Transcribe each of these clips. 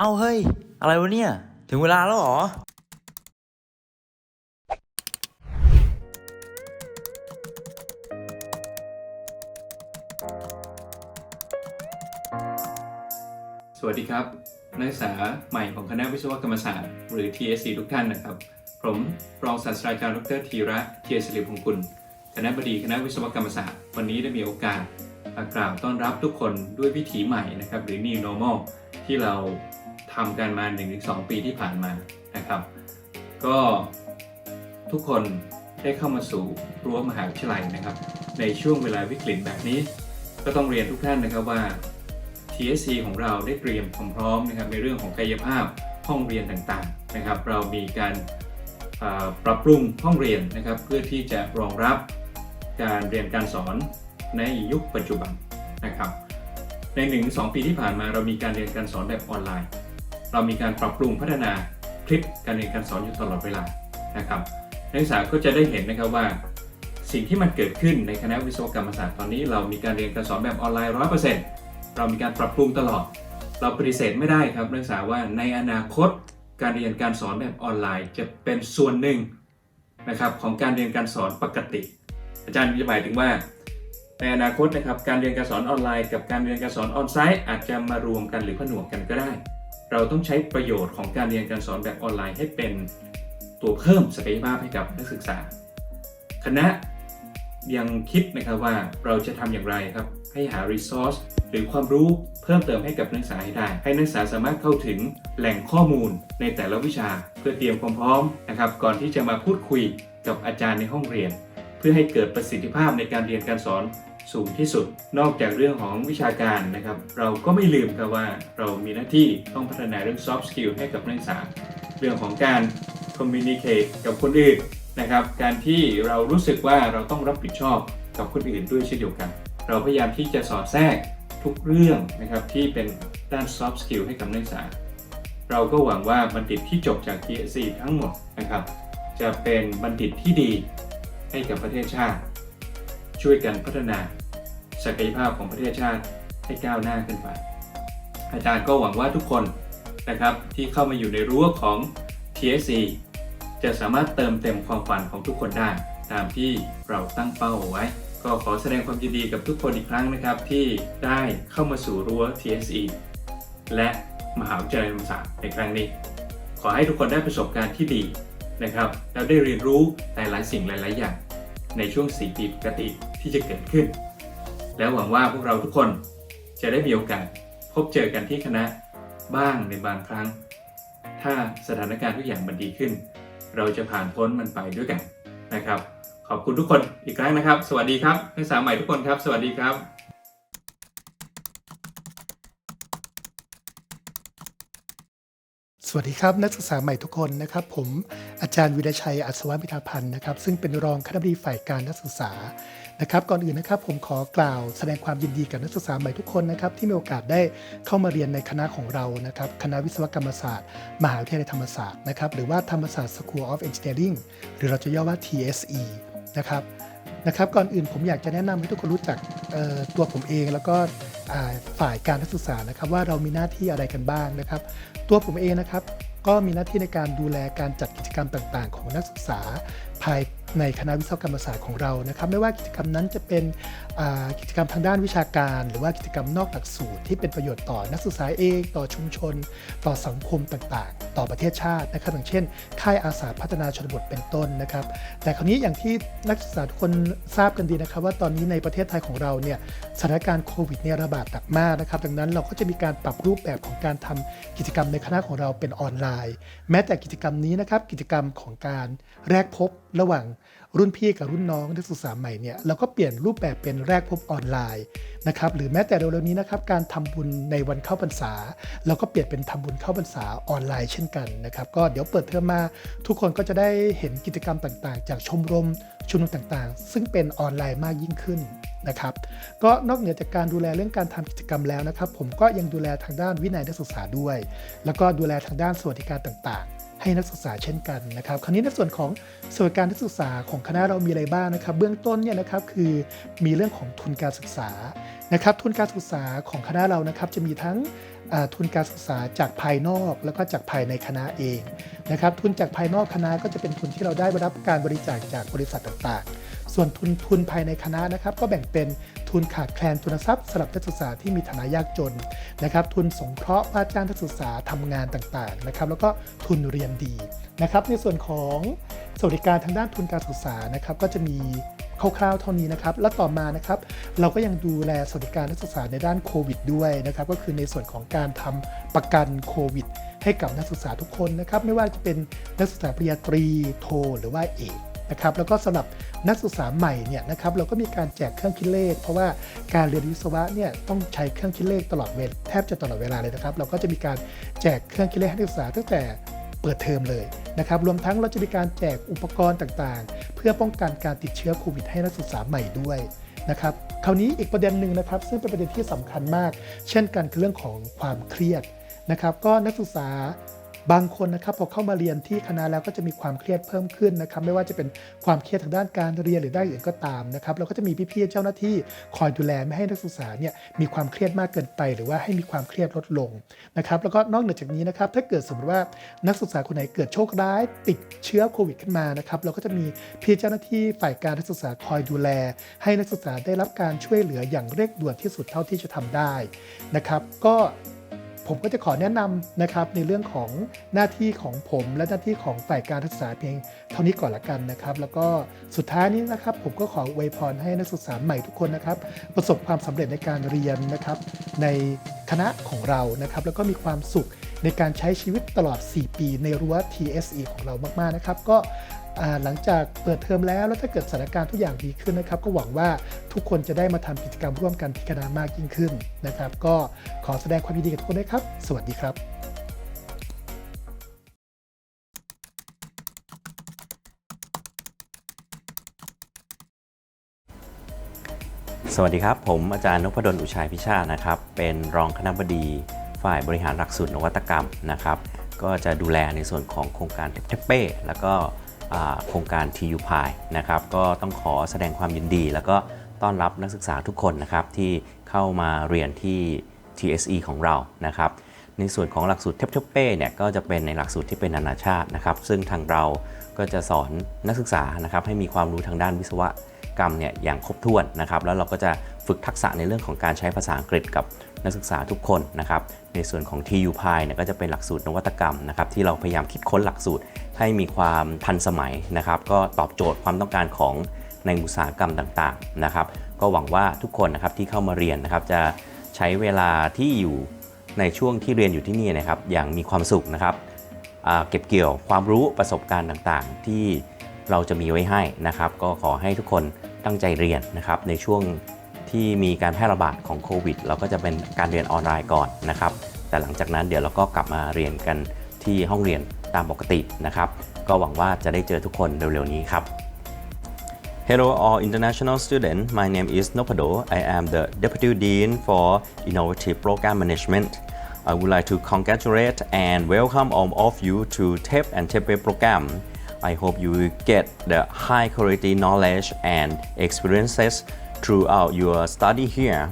เอาเฮ้ย อะไรวะเนี่ย ถึงเวลาแล้วหรอ สวัสดีครับ นักศึกษาใหม่ของคณะวิศวกรรมศาสตร์ หรือ TSC ทุกท่านนะครับ ผมรองศาสตราจารย์ดรธีระเทียรศิริพงกุลคณะบดีคณะวิศวกรรมศาสตร์ วันนี้ได้มีโอกาสกล่าวต้อนรับทุกคนด้วยวิถีใหม่นะครับ หรือ New Normal ที่เรา ทำกันมา 1-2 ปีที่ผ่านมานะครับ ก็ทุกคนได้เข้ามาสู่รั้วมหาวิทยาลัยนะครับ ในช่วงเวลาวิกฤตแบบนี้ ก็ต้องเรียนทุกท่านนะครับว่า TSC ของเราได้เตรียมความพร้อมนะครับในเรื่องของกายภาพห้องเรียนต่างๆนะครับ เรามีการปรับปรุงห้องเรียนนะครับ เพื่อที่จะรองรับการเรียนการสอนในยุคปัจจุบันนะครับ ใน 1-2 ปีที่ผ่านมาเรามีการเรียนการสอนแบบออนไลน์ เรามีการปรับปรุงพัฒนาคลิปการเรียนการสอนอยู่ตลอดเวลานะครับนักศึกษาก็จะได้เห็นนะครับว่า สิ่งที่มันเกิดขึ้นในคณะวิศวกรรมศาสตร์ตอนนี้ เรามีการเรียนการสอนแบบออนไลน์100%เรามีการปรับปรุงตลอด เราปฏิเสธไม่ได้ครับนักศึกษาว่าในอนาคตการเรียนการสอนแบบออนไลน์ จะเป็นส่วนหนึ่งนะครับของการเรียนการสอนปกติ อาจารย์จะหมายถึงว่า ในอนาคตนะครับการเรียนการสอนออนไลน์ กับการเรียนการสอนออนไซต์อาจจะมารวมกันหรือผนวกกันก็ได้ เราต้องใช้ประโยชน์ของการเรียนการสอนแบบออนไลน์ให้เป็นตัวเพิ่มศักยภาพให้กับนักศึกษา คณะยังคิดนะครับว่าเราจะทำอย่างไรครับให้หา resource หรือความรู้เพิ่มเติมให้กับนักศึกษาให้ได้ ให้นักศึกษาสามารถเข้าถึงแหล่งข้อมูลในแต่ละวิชา เพื่อเตรียมความพร้อมนะครับ ก่อนที่จะมาพูดคุยกับอาจารย์ในห้องเรียน เพื่อให้เกิดประสิทธิภาพในการเรียนการสอน สูงที่สุด นอกจากเรื่องของวิชาการนะครับ เราก็ไม่ลืมครับว่าเรามีหน้าที่ต้องพัฒนาเรื่อง soft skill ให้กับนักศึกษา เรื่องของการ communicate กับคนอื่นนะครับ การที่เรารู้สึกว่าเราต้องรับผิดชอบกับคนอื่นด้วยเช่นเดียวกัน เราพยายามที่จะสอดแทรกทุกเรื่องนะครับที่เป็นด้าน soft skill ให้กับนักศึกษา เราก็หวังว่าบัณฑิตที่จบจาก TSC ทั้งหมดนะครับ จะเป็นบัณฑิตที่ดีให้กับประเทศชาติ ช่วยกันพัฒนาศักยภาพของประเทศชาติให้ก้าวหน้าขึ้นไป อาจารย์ก็หวังว่าทุกคนนะครับที่เข้ามาอยู่ในรั้วของ TSC จะสามารถเติมเต็มความฝันของทุกคนได้ ตามที่เราตั้งเป้าเอาไว้ ก็ขอแสดงความยินดีกับทุกคนอีกครั้งนะครับ ที่ได้เข้ามาสู่รั้ว TSE และมหาวิทยาลัยธรรมศาสตร์ในครั้งนี้ ขอให้ทุกคนได้ประสบการณ์ที่ดีนะครับ แล้วได้เรียนรู้หลายๆสิ่งหลาย ๆ อย่าง ในช่วง4ปีปกติที่จะเกิดขึ้น แล้วหวังว่าพวกเราทุกคนจะได้มีโอกาสพบเจอกันที่คณะบ้างในบางครั้ง ถ้าสถานการณ์ทุกอย่างมันดีขึ้น เราจะผ่านพ้นมันไปด้วยกันนะครับ ขอบคุณทุกคนอีกครั้งนะครับ สวัสดีครับนักศึกษาใหม่ทุกคนครับ สวัสดีครับ วัสดีครับ นักศึกษาใหม่ทุกคนนะครับ ผมอาจารย์วิรชัยอัศวพิธาพันธ์นะครับซึ่งเป็นรองคณะบดีฝ่ายการนักศึกษานะครับ ก่อนอื่นนะครับผมขอกล่าวแสดงความยินดีกับนักศึกษาใหม่ทุกคนนะครับที่มีโอกาสได้เข้ามาเรียนในคณะของเรานะครับคณะวิศวกรรมศาสตร์ มหาวิทยาลัยธรรมศาสตร์นะครับหรือว่าธรรมศาสตร์ School of Engineering หรือเราจะย่อว่า TSE นะครับ นะครับก่อนอื่นผมอยากจะแนะนำให้ทุกคนรู้จักตัวผมเอง แล้วก็ฝ่ายการนักศึกษานะครับว่าเรามีหน้าที่อะไรกันบ้างนะครับ ตัวผมเองนะครับก็มีหน้าที่ในการดูแลการจัดกิจกรรมต่าง ๆ ของนักศึกษาภาย ในคณะวิศวกรรมศาสตร์ของเรานะครับไม่ว่ากิจกรรมนั้นจะเป็นกิจกรรมทางด้านวิชาการ หรือว่ากิจกรรมนอกหลักสูตร ที่เป็นประโยชน์ต่อนักศึกษาเองต่อชุมชน ต่อสังคมต่างๆ ต่อประเทศชาตินะครับอย่างเช่น ค่ายอาสาพัฒนาชนบทเป็นต้นนะครับ แต่คราวนี้อย่างที่นักศึกษาทุกคนทราบกันดีนะครับ ว่าตอนนี้ในประเทศไทยของเราเนี่ยสถานการณ์โควิดเนี่ยระบาดหนักมากนะครับดังนั้นเราก็จะมีการปรับรูปแบบของการทำกิจกรรมในคณะของเราเป็นออนไลน์ แม้แต่กิจกรรมนี้นะครับกิจกรรมของการแรกพบระหว่างรุ่นพี่กับรุ่นน้องนักศึกษาใหม่เนี่ยเราก็เปลี่ยนรูปแบบเป็นแรกพบออนไลน์นะครับหรือแม้แต่เร็วๆนี้นะครับการทำบุญในวันเข้าพรรษา เราก็เปลี่ยนเป็นทำบุญเข้าพรรษาออนไลน์เช่นกันนะครับก็เดี๋ยวเปิดเทอมมาทุกคนก็จะได้เห็นกิจกรรมต่างๆ จากชมรมชุมนุมต่างๆ ซึ่งเป็นออนไลน์มากยิ่งขึ้นนะครับก็นอกเหนือจากการดูแลเรื่องการทำกิจกรรมแล้วนะครับ ผมก็ยังดูแลทางด้านวินัยนักศึกษาด้วย แล้วก็ดูแลทางด้านสวัสดิการต่างๆ ให้นักศึกษาเช่นกันนะครับคราวนี้ในส่วนของสวัสดิการนักศึกษาของคณะเรามีอะไรบ้างนะครับ เบื้องต้นเนี่ยนะครับคือมีเรื่องของทุนการศึกษานะครับ ทุนการศึกษาของคณะเรานะครับจะมีทั้งทุนการศึกษาจากภายนอกแล้วก็จากภายในคณะเองนะครับ ทุนจากภายนอกคณะก็จะเป็นทุนที่เราได้รับการบริจาคจากบริษัทต่างๆ ส่วนทุนทุนภายในคณะนะครับ ก็แบ่งเป็นทุนขาดแคลนทุนทรัพย์สำหรับนักศึกษาที่มีฐานะยากจนนะครับ ทุนสงเคราะห์ว่าจ้างนักศึกษาทำงานต่างๆนะครับ แล้วก็ทุนเรียนดีนะครับ ในส่วนของสวัสดิการทางด้านทุนการศึกษานะครับ ก็จะมีคร่าวๆเท่านี้นะครับ และต่อมานะครับ เราก็ยังดูแลสวัสดิการนักศึกษาในด้านโควิดด้วยนะครับ ก็คือในส่วนของการทำประกันโควิด ให้กับนักศึกษาทุกคนนะครับ ไม่ว่าจะเป็นนักศึกษาปริญญาตรีโท หรือว่าเอก นะครับแล้วก็สำหรับนักศึกษาใหม่เนี่ยนะครับเราก็มีการแจกเครื่องคิดเลข เพราะว่าการเรียนวิศวะเนี่ยต้องใช้เครื่องคิดเลขตลอดเวลาแทบจะตลอดเวลาเลยนะครับ เราก็จะมีการแจกเครื่องคิดเลขให้นักศึกษาตั้งแต่เปิดเทอมเลยนะครับรวมทั้งเราจะมีการแจกอุปกรณ์ต่างๆ เพื่อป้องกันการติดเชื้อโควิดให้นักศึกษาใหม่ด้วยนะครับคราวนี้อีกประเด็นหนึ่งนะครับ ซึ่งเป็นประเด็นที่สำคัญมาก เช่นกันคือเรื่องของความเครียดนะครับ ก็นักศึกษา บางคนนะครับพอเข้ามาเรียนที่คณะแล้วก็จะมีความเครียดเพิ่มขึ้นนะครับไม่ว่าจะเป็นความเครียดทางด้านการเรียนหรือด้านอื่นก็ตามนะครับเราก็จะมีพี่ๆเจ้าหน้าที่คอยดูแลไม่ให้นักศึกษาเนี่ยมีความเครียดมากเกินไป หรือว่าให้มีความเครียดลดลงนะครับแล้วก็นอกเหนือจากนี้นะครับถ้าเกิดสมมติว่านักศึกษาคนไหนเกิดโชคร้ายติดเชื้อโควิดขึ้นมานะครับเราก็จะมีพี่เจ้าหน้าที่ฝ่ายการนักศึกษาคอยดูแล ให้นักศึกษาได้รับการช่วยเหลืออย่างเร่งด่วนที่สุดเท่าที่จะทำได้นะครับก็ ผมก็จะขอแนะนำนะครับในเรื่องของหน้าที่ของผมและหน้าที่ของฝ่ายการศึกษาเพียงเท่านี้ก่อนละกันนะครับ แล้วก็สุดท้ายนี้นะครับ ผมก็ขออวยพรให้นักศึกษาใหม่ทุกคนนะครับ ประสบความสำเร็จในการเรียนนะครับ ในคณะของเรานะครับ แล้วก็มีความสุขในการใช้ชีวิตตลอด 4 ปีในรั้ว TSE ของเรามาก ๆ นะครับ ก็ หลังจากเปิดเทอมแล้วแล้วถ้าเกิดสถานการณ์ทุกอย่างดีขึ้นนะครับ ก็หวังว่าทุกคนจะได้มาทำกิจกรรมร่วมกันที่คณะมากยิ่งขึ้นนะครับ ก็ขอแสดงความยินดีกับทุกคนด้วยครับ สวัสดีครับสวัสดีครับ ผมอาจารย์นพดลอุชัยพิชานะครับ เป็นรองคณบดีฝ่ายบริหารหลักสูตรนวัตกรรมนะครับ ก็จะดูแลในส่วนของโครงการเทปเป้แล้วก็ โครงการ TU p i นะครับก็ต้องขอแสดงความยินดี แล้วก็ต้อนรับนักศึกษาทุกคนนะครับที่เข้ามาเรียนที่ TSE ของเรานะครับในส่วนของหลักสูตรเทปเทปเป้เนี่ยก็จะเป็นในหลักสูตรที่เป็นนานาชาตินะครับ ซึ่งทางเราก็จะสอนนักศึกษานะครับให้มีความรู้ทางด้านวิศวกรรมเนี่ยอย่างครบถ้วนนะครับ แล้วเราก็จะ ฝึกทักษะในเรื่องของการใช้ภาษาอังกฤษกับนักศึกษาทุกคนนะครับ ในส่วนของ TU p i เนี่ยก็จะเป็นหลักสูตรนวัตกรรมนะครับที่เราพยายามคิดค้นหลักสูตรให้มีความทันสมัยนะครับ ก็ตอบโจทย์ความต้องการของในอุตสาหกรรมต่างๆนะครับ ก็หวังว่าทุกคนนะครับที่เข้ามาเรียนนะครับจะใช้เวลาที่อยู่ในช่วงที่เรียนอยู่ที่นี่นะครับ อย่างมีความสุขนะครับเก็บเกี่ยวความรู้ประสบการณ์ต่างๆ ที่เราจะมีไว้ให้นะครับ ก็ขอให้ทุกคนตั้งใจเรียนนะครับในช่วง ที่มีการแพร่ระบาดของโควิดเราก็จะเป็นการเรียนออนไลน์ก่อนนะครับ แต่หลังจากนั้นเดี๋ยวเราก็กลับมาเรียนกันที่ห้องเรียนตามปกตินะครับ ก็หวังว่าจะได้เจอทุกคนเร็วๆนี้ครับ Hello all international students, my name is Nopado. I am the Deputy Dean for Innovative Program Management. I would like to congratulate and welcome all of you to TEP and TEPE program. I hope you will get the high quality knowledge and experiences throughout your study here.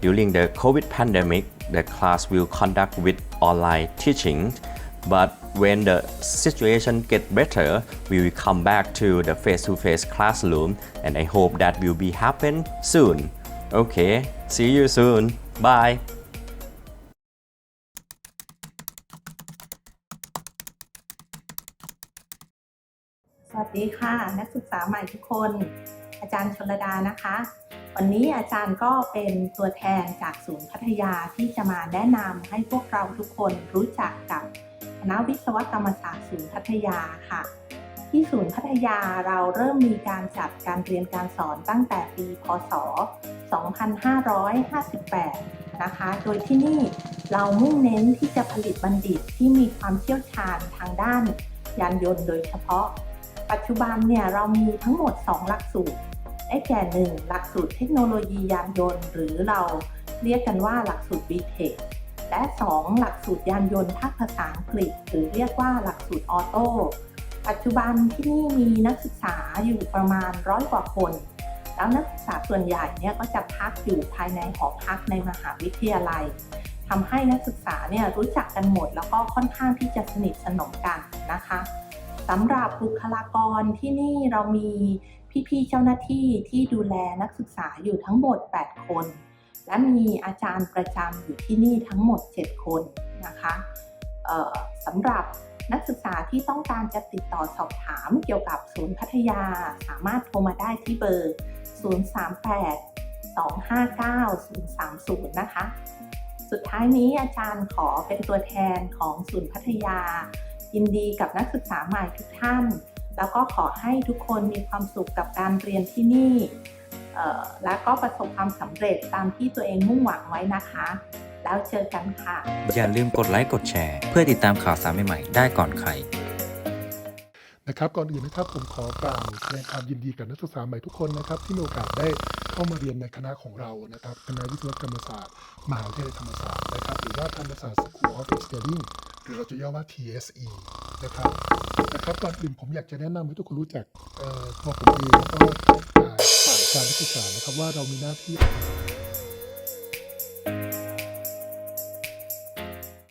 During the COVID pandemic, the class will conduct with online teaching, but when the situation get better, we will come back to the face-to-face classroom, and I hope that will be happen soon. Okay, see you soon. Bye. สวัสดีค่ะ นักศึกษาใหม่ทุกคน อาจารย์ชนระดานะคะ วันนี้อาจารย์ก็เป็นตัวแทนจากศูนย์พัทยาที่จะมาแนะนำให้พวกเราทุกคนรู้จักกับคณะวิศวกรรมศาสตร์ศูนย์พัทยาค่ะ ที่ศูนย์พัทยาเราเริ่มมีการจัดการเรียนการสอนตั้งแต่ปี พศ 2558 นะคะ โดยที่นี่เรามุ่งเน้นที่จะผลิตบัณฑิตที่มีความเชี่ยวชาญทางด้านยานยนต์โดยเฉพาะ ปัจจุบันเนี่ยเรามีทั้งหมด 2 หลักสูตร ได้แก่ 1 หลักสูตรเทคโนโลยียานยนต์ หรือเราเรียกกันว่าหลักสูตร BTech และ 2 หลักสูตรยานยนต์ภาคภาษาอังกฤษ หรือเรียกว่าหลักสูตรออโต้ปัจจุบันที่นี่มีนักศึกษาอยู่ประมาณร้อยกว่าคน แล้วนักศึกษาส่วนใหญ่เนี่ยก็จะพักอยู่ภายในหอพักในมหาวิทยาลัยทำให้นักศึกษาเนี่ยรู้จักกันหมด แล้วก็ค่อนข้างที่จะสนิทสนมกันนะคะสำหรับบุคลากรที่นี่เรามี พี่ๆเจ้าหน้าที่ที่ดูแลนักศึกษาอยู่ทั้งหมด 8 คน และมีอาจารย์ประจำอยู่ที่นี่ทั้งหมด 7 คนนะคะสำหรับนักศึกษาที่ต้องการจะติดต่อสอบถามเกี่ยวกับศูนย์พัทยาสามารถโทรมาได้ที่เบอร์ 038 259 030 นะคะ สุดท้ายนี้อาจารย์ขอเป็นตัวแทนของศูนย์พัทยา ยินดีกับนักศึกษาใหม่ทุกท่าน แล้วก็ขอให้ทุกคนมีความสุขกับการเรียนที่นี่เอ่อและก็ประสบความสำเร็จตามที่ตัวเองมุ่งหวังไว้นะคะ แล้วเจอกันค่ะ อย่าลืมกดไลค์กดแชร์ เพื่อติดตามข่าวสารใหม่ๆ ได้ก่อนใครนะครับก่อนอื่นนะครับผมขอกล่าวแสดงความยินดีกับนักศึกษาใหม่ทุกคนนะครับ ที่มีโอกาสได้เข้ามาเรียนในคณะของเรานะครับคณะวิศวกรรมศาสตร์ มหาวิทยาลัยธรรมศาสตร์นะครับหรือว่าธรรมศาสตร์ School of Engineering หรือเราจะย่อว่า TSE นะครับนะครับก่อนอื่นผมอยากจะแนะนำให้ทุกคนรู้จักเอ่อตัวผมเองแล้วก็ฝ่ายการศึกษานะครับว่าเรามีหน้าที่